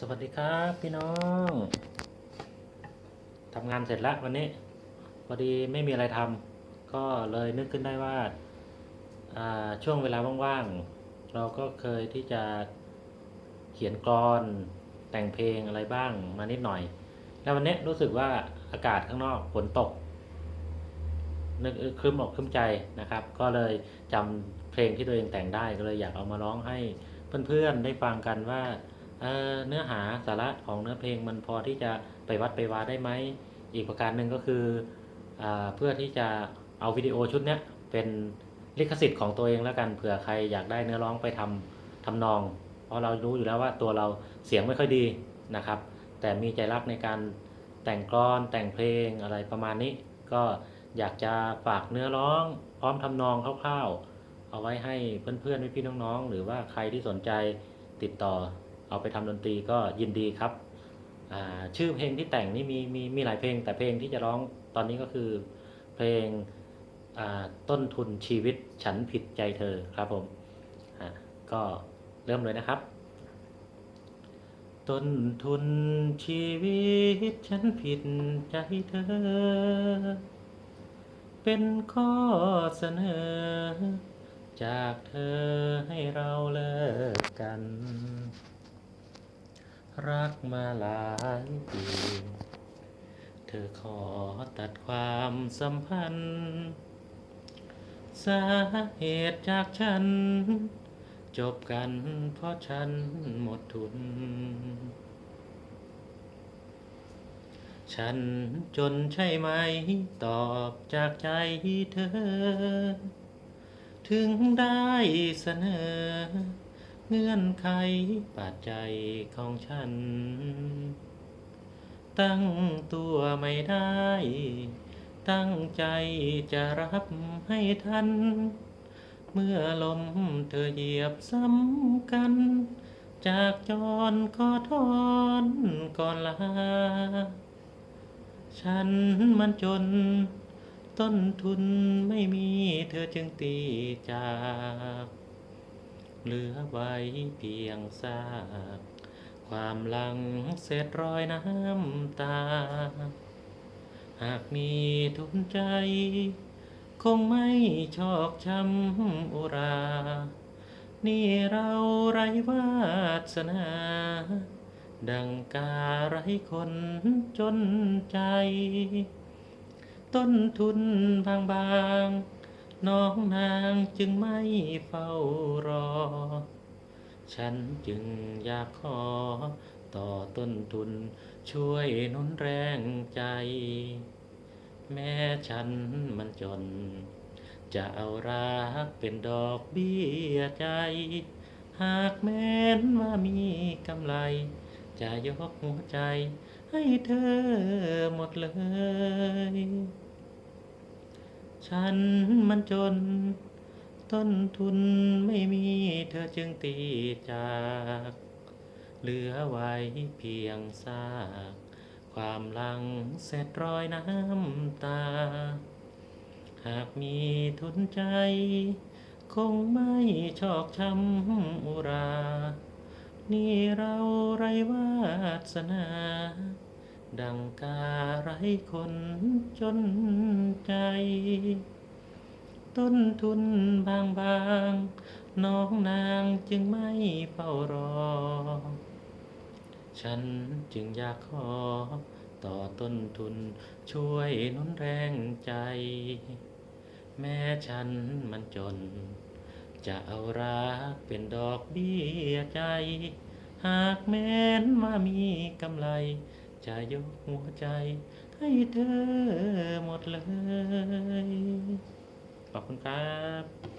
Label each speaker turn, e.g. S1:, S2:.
S1: สวัสดีครับพี่น้องทำงานเสร็จแล้ววันนี้พอดีไม่มีอะไรทำก็เลยนึกขึ้นได้ว่าช่วงเวลาว่างๆ เราก็เคยที่จะเขียนกลอนแต่งเพลงอะไรบ้างมานิดหน่อย แล้ววันนี้รู้สึกว่าอากาศข้างนอกฝนตก นึกครึ้มอกครึ้มใจนะครับ ก็เลยจำเพลงที่ตัวเองแต่งได้ก็เลยอยากเอามาร้องให้เพื่อนๆได้ฟังกันว่า เเนื้อหาสาระของเนื้อเพลงมันพอที่จะไปวัดไปวาได้ไหม อีกประการหนึ่งก็คืออเพื่อที่จะเอาวิดีโอชุดเนี้ยเป็นลิขสิทธิ์ของตัวเองแล้วกันเผื่อใครอยากได้เนื้อร้องไปทำทำนอง เพราะเรารู้อยู่แล้วว่าตัวเราเสียงไม่ค่อยดีนะครับ แต่มีใจรักในการแต่งกลอนแต่งเพลงอะไรประมาณนี้ ก็อยากจะฝากเนื้อร้อง พร้อมทำนองคร่าวๆ เอาไว้ให้เพื่อนๆพี่ๆน้องๆ หรือว่าใครที่สนใจติดต่อ เอาไปทำดนตรีก็ยินดีครับ ชื่อเพลงที่แต่งนี่มีมีมีหลายเพลง แต่เพลงที่จะร้องตอนนี้ก็คือเพลงต้นทุนชีวิตฉันผิดใจเธอครับผมก็เริ่มเลยนะครับ ต้นทุนชีวิตฉันผิดใจเธอ เป็นข้อเสนอ จากเธอให้เราเลิกกัน รักมาหลายปี เธอขอตัดความสัมพันธ์ สาเหตุจากฉัน จบกันเพราะฉันหมดทุน ฉันจนใช่ไหม ตอบจากใจเธอ ถึงได้เสนอ งื่อนไขปัจจัยของฉัน ตั้งตัวไม่ได้ ตั้งใจจะรับให้ทัน เมื่อลมเธอเหยียบซ้ำกัน จากจรก็ทอนก่อนลา ฉันมันจน ต้นทุนไม่มีเธอจึงตีจาก เหลือไว้เพียงซากความหลังเศษรอยน้ำตา หากมีทุนใจ คงไม่ชอกช้ำอุรา นี่เราไรวาสนา ดังการ้คนจนใจ ต้นทุนบางบางๆ น้องนางจึงไม่เฝ้ารอ ฉันจึงอยากขอ ต่อต้นทุนช่วยนุนแรงใจ แม้ฉันมันจน จะเอารักเป็นดอกเบี้ยใจ หากแม้นว่ามีกำไร จะยกหัวใจให้เธอหมดเลย ฉันมันจน ต้นทุนไม่มีเธอจึงตีจาก เหลือไว้เพียงซากความหลังเสร็จรอยน้ำตา หากมีทุนใจ คงไม่ชอกช้ำอุรา นี่เราไรวาสนา ดังการ้คนจนใจ ต้นทุนบางบางๆน้องนางจึงไม่เฝ้ารอ ฉันจึงอยากขอ ต่อต้นทุนช่วยนุนแรงใจ แม้ฉันมันจน จะเอารักเป็นดอกเบี้ยใจ หากแม้นว่ามีกำไร จะยกหัวใจให้เธอหมดเลย ขอบคุณครับ